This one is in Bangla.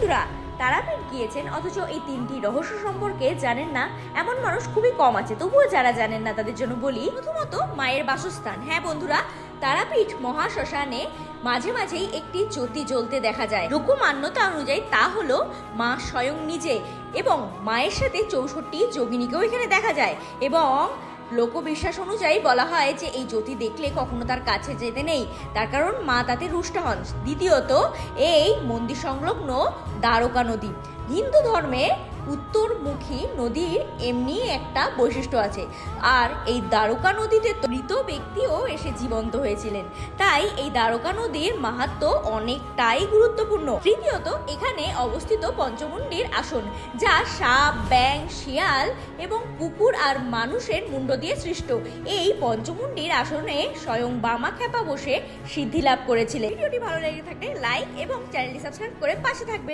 বন্ধুরা তারাপীঠ গিয়েছেন, অথচ এই তিনটি রহস্য সম্পর্কে জানেন না। এমন মানুষ খুবই কম আছে, তবুও যারা জানেন না, তাদের জন্য বলি, প্রথমত মায়ের বাসস্থান। হ্যাঁ বন্ধুরা, তারাপীঠ মহাশ্মশানে মাঝে মাঝেই একটি জ্যোতি জ্বলতে দেখা যায়। লোকমান্যতা অনুযায়ী তা হলো মা স্বয়ং নিজে এবং মায়ের সাথে চৌষট্টি যোগিনীকেও এখানে দেখা যায় এবং লোকবিশ্বাস অনুযায়ী বলা হয় যে এই জ্যোতি দেখলে কখনো তার কাছে যেতে নেই। তার কারণ মা তাতে রুষ্ট হন। দ্বিতীয়ত, এই মন্দির সংলগ্ন দ্বারকা নদী। হিন্দু ধর্মে উত্তরমুখী নদীর এমনি একটা বৈশিষ্ট্য আছে। আর এই দ্বারকা নদীতে মৃত ব্যক্তিও এসে জীবন্ত হয়েছিলেন। তাই এই দ্বারকা নদীর মাহাত্ম অনেকটাই গুরুত্বপূর্ণ। তৃতীয়ত, এখানে অবস্থিত পঞ্চমুণ্ডির আসন, যা সাপ ব্যাং শিয়াল এবং কুকুর আর মানুষের মুন্ড দিয়ে সৃষ্ট। এই পঞ্চমুণ্ডির আসনে স্বয়ং বামা খ্যাপা বসে সিদ্ধি লাভ করেছিলেন। ভিডিওটি ভালো লেগে থাকলে লাইক এবং চ্যানেলটি সাবস্ক্রাইব করে পাশে থাকবেন।